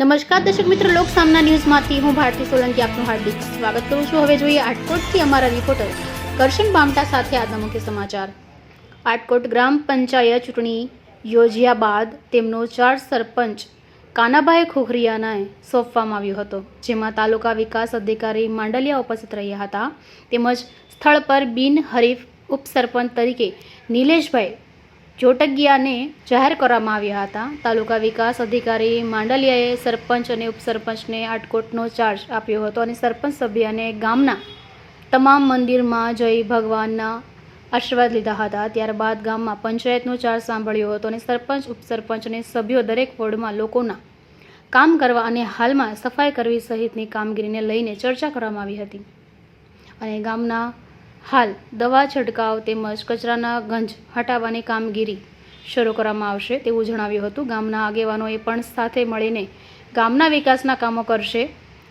નમસ્કાર દર્શક મિત્રો, લોક સામના ન્યૂઝમાંથી હું ભારતી સોલંકી, આપનું હાર્દિક સ્વાગત કરું છું. હવે જોઈએ આટકોટથી અમારા રિપોર્ટર કરશન બામટા સાથે આજના મુખ્ય સમાચાર. આટકોટ ગ્રામ પંચાયત ચૂંટણી યોજ્યા બાદ તેમનો ચાર્જ સરપંચ કાનાભાઈ ખોખરિયાનાએ સોંપવામાં આવ્યો હતો, જેમાં તાલુકા વિકાસ અધિકારી માંડલિયા ઉપસ્થિત રહ્યા હતા. તેમજ સ્થળ પર બિનહરીફ ઉપસરપંચ તરીકે નિલેશભાઈ જોટગિયાને જાહેર કરવામાં આવ્યા હતા. તાલુકા વિકાસ અધિકારી માંડલિયાએ સરપંચ અને ઉપસરપંચને આટકોટનો ચાર્જ આપ્યો હતો અને સરપંચ સભ્યને ગામના તમામ મંદિરમાં જઈ ભગવાનના આશીર્વાદ લીધા હતા. ત્યારબાદ ગામમાં પંચાયતનો ચાર્જ સાંભળ્યો હતો અને સરપંચ, ઉપસરપંચ અને સભ્યો દરેક વોર્ડમાં લોકોના કામ કરવા અને હાલમાં સફાઈ કરવી સહિતની કામગીરીને લઈને ચર્ચા કરવામાં આવી હતી. અને ગામના હાલ, દવા છંટકાવ તેમજ કચરાના ગંજ હટાવવાની કામગીરી શરૂ કરવામાં આવશે તેવું જણાવ્યું હતું. ગામના આગેવાનોએ પણ સાથે મળીને ગામના વિકાસના કામો કરશે.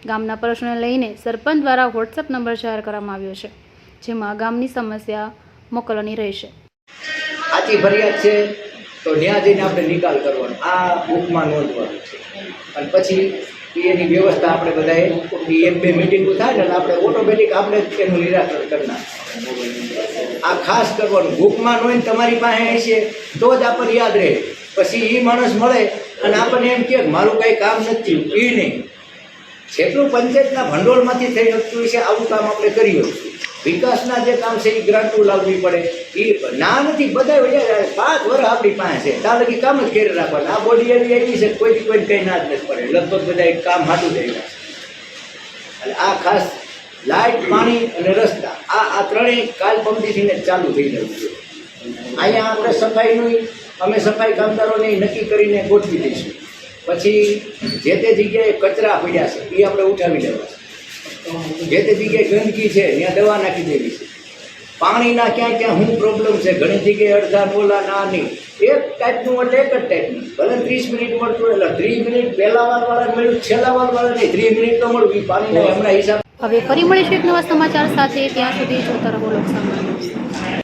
ગામના પ્રશ્નોને લઈને સરપંચ દ્વારા વોટ્સએપ નંબર જાહેર કરવામાં આવ્યો છે, જેમાં ગામની સમસ્યા મોકલવાની રહેશે. તો ન્યાય જઈને આપણે નિકાલ કરવાનો. આ બુકમાં નોંધવાનું છે. અને પછી એની વ્યવસ્થા આપણે બધાએ એક બે મિટિંગો થાય ને આપણે ઓટોમેટિક આપણે એનું નિરાકરણ કરનાર આ ખાસ કરવાનું ભૂખમાં નોંધ તમારી પાસે હશે તો જ આપણને યાદ રહે. પછી એ માણસ મળે અને આપણને એમ કે મારું કાંઈ કામ નથી એ નહીં. જેટલું પંચાયતના ભંડોળમાંથી થઈ શકતું હશે, આવું કામ આપણે કર્યું વિકાસના જે કામ છે એ ગ્રાન્ટો લાવવી પડે. એ ના નથી બધા પાંચ વર્ષ આપણી પાસે છે. ત્યાં લગી કામ જ કરી રાખવાના. આ બોડી એવી એવી છે કોઈ કોઈ કંઈ ના જ નથી પડે. લગભગ બધા કામ હાટું થઈ ગયા એટલે આ ખાસ લાઇટ પાણી અને રસ્તા, આ આ ત્રણેય કાલ પંપથી ચાલુ થઈ જવું છે. અહીંયા આપણે સફાઈનું, અમે સફાઈ કામદારોને નક્કી કરીને ગોઠવી દઈશું. પછી જે તે જગ્યાએ કચરા પડ્યા છે એ આપણે ઉઠાવી લેવા છે. જે તે જગ્યાએ ગંદકી છે, ત્યાં દવા નાખી દેવી છે. પાણીના ક્યાં ક્યાં શું પ્રોબ્લેમ છે? ઘણી જગ્યાએ અડધા બોલા ના નહીં. એક ટાઈપનું એટલે એક જ ટાઈપનું ભલે ત્રીસ મિનિટ મળતું એટલે ત્રીસ મિનિટ પહેલા વાર વાળા મળ્યું, છેલ્લા વાળા નહીં. ત્રીસ મિનિટ તો મળવું એ હમણાં હિસાબ હવે ફરી મળીશું એક નવા સમાચાર સાથે. ત્યાં સુધી જોતા રહો લોક સામના ન્યૂઝ